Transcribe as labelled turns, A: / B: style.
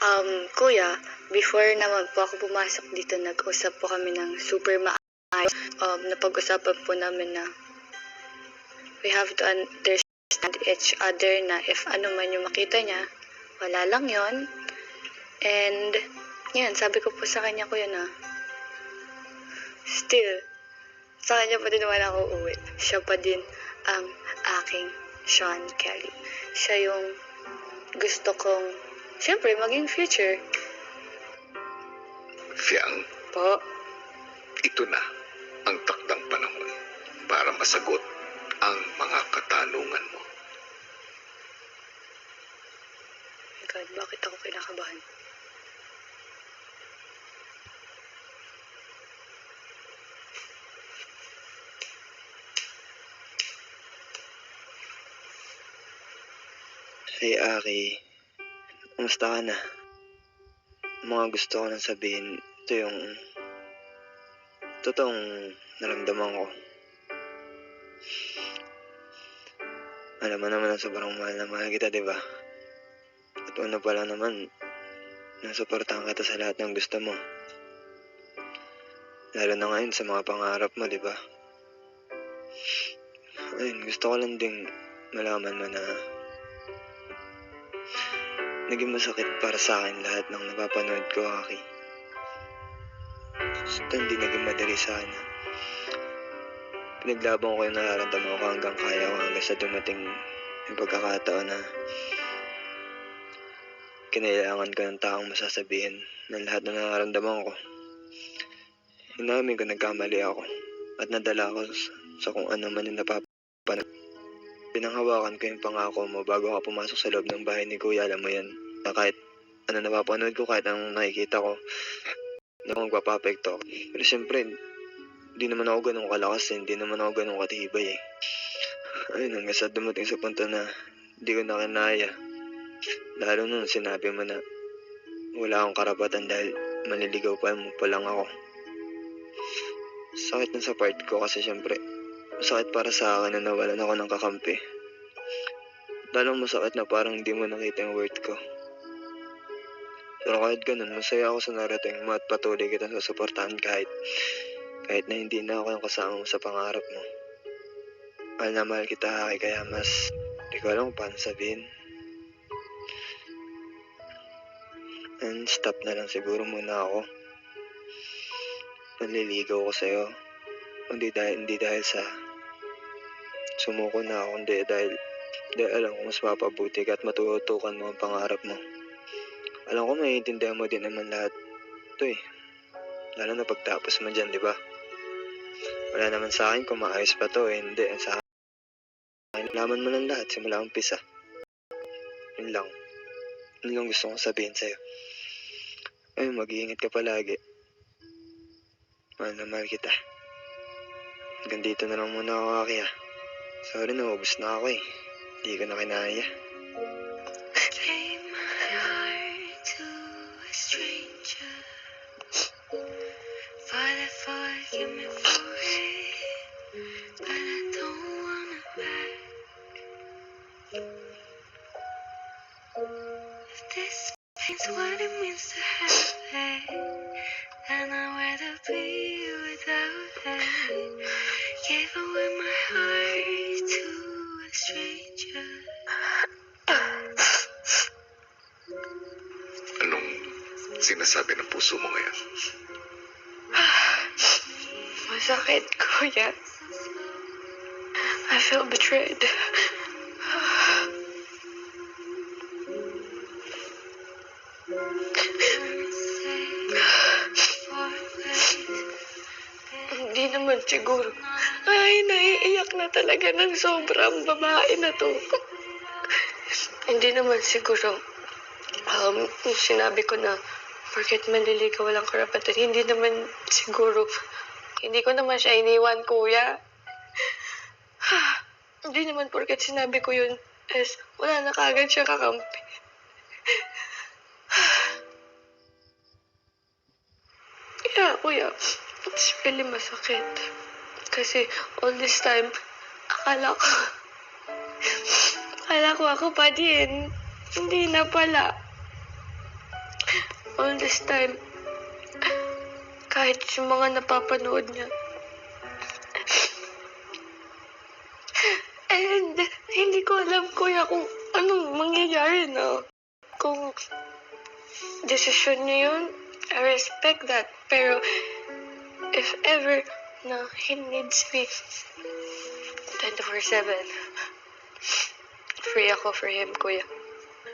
A: Um, kuya, before naman po ako pumasok dito, nag-usap po kami ng super maayos. Um, napag-usapan po namin na we have to understand each other na if ano man yung makita niya, wala lang yon And, yan, sabi ko po sa kanya, kuya na, still, sa kanya pa din naman ako uwi. Siya pa din ang aking Sean Kelly. Siya yung gusto kong, syempre, maging future.
B: Fiang,
A: Po,
B: ito na ang takdang panahon para masagot ang mga katanungan mo.
A: my God, bakit ako kinakabahan?
C: Hey Aki, kumusta ka na? Mga gusto ko nang sabihin, ito yung totoong naramdaman ko. Alam mo naman na sobrang mahal na mahal kita, di ba? At una pa lang naman, nasuportahan kita sa lahat ng gusto mo. Lalo na ngayon sa mga pangarap mo, di ba? Ayun, gusto ko lang ding malaman mo na naging masakit para sa akin lahat ng napapanood ko, Aki. Basta hindi naging madali sana. Pinaglaban ko yung nararamdaman ko hanggang kaya ko hanggang sa dumating yung pagkakataon na kinailangan ko ng taong masasabihin ng lahat na nararamdaman ko. Inamin ko nagkamali ako at nadala sa, sa kung ano man yung napapanood. Pinanghawakan ko yung pangako mo bago ka pumasok sa loob ng bahay ni Kuya, alam mo yan, na kahit ano napapanood ko, kahit anong nakikita ko, na magpapapekto. Pero siyempre, hindi naman ako ganun kalakas, eh. hindi naman ako ganun katibay eh. Ayun, hanggang sa dumating sa punto na hindi ko na kinaya. Lalo nung sinabi mo na wala akong karapatan dahil manliligaw pa mo pa lang ako. Sakit na sa part ko kasi siyempre, masakit para sa akin na nawalan ako ng kakampi. Lalong masakit na parang hindi mo nakita yung worth ko. Pero kahit ganun, masaya ako sa narating mo at patuloy kita susuportahan kahit kahit na hindi na ako yung kasama mo sa pangarap mo. Mahal na mahal kita, Aki, kaya mas di ko alam kung paano sabihin. And stop na lang siguro muna ako. Nanliligaw ko sa'yo. Hindi dahil, hindi dahil sa sumuko na ako, hindi dahil dahil alam ko mas mapabuti ka at matutukan mo ang pangarap mo. Alam ko maiintindihan mo din naman lahat ito eh. Lalo na pagtapos mo dyan, di ba? Wala naman sa akin kung maayos pa to eh. Hindi, sa akin, laman mo lang lahat simula umpisa. Yun lang. Yun lang gusto kong sabihin sa'yo. Ay, mag-iingat ka palagi. Mahal na mahal kita. Hanggang dito na lang muna ako, Aki ah. Sorry, naubos na ako eh. Hindi ko na kinaya.
B: Sinasabi ng puso mo ngayon?
A: masakit, kuya. I feel betrayed. Hindi naman siguro. Ay, naiiyak na talaga ng sobrang babae na to. Hindi naman siguro. Um, sinabi ko na, porket manliligaw walang karapatan, hindi naman siguro. Hindi ko naman siya iniwan, kuya. hindi naman porket sinabi ko yun, es, wala na kagad siya kakampi. yeah, kuya, it's really masakit. Kasi all this time, akala ko, akala ko ako pa din. Hindi na pala.
D: All this time. Kahit yung mga napapanood niya. And hindi ko alam kuya kung anong mangyayari na. Kung desisyon niya yun, I respect that. Pero if ever na he needs me 24-7, free ako for him, kuya.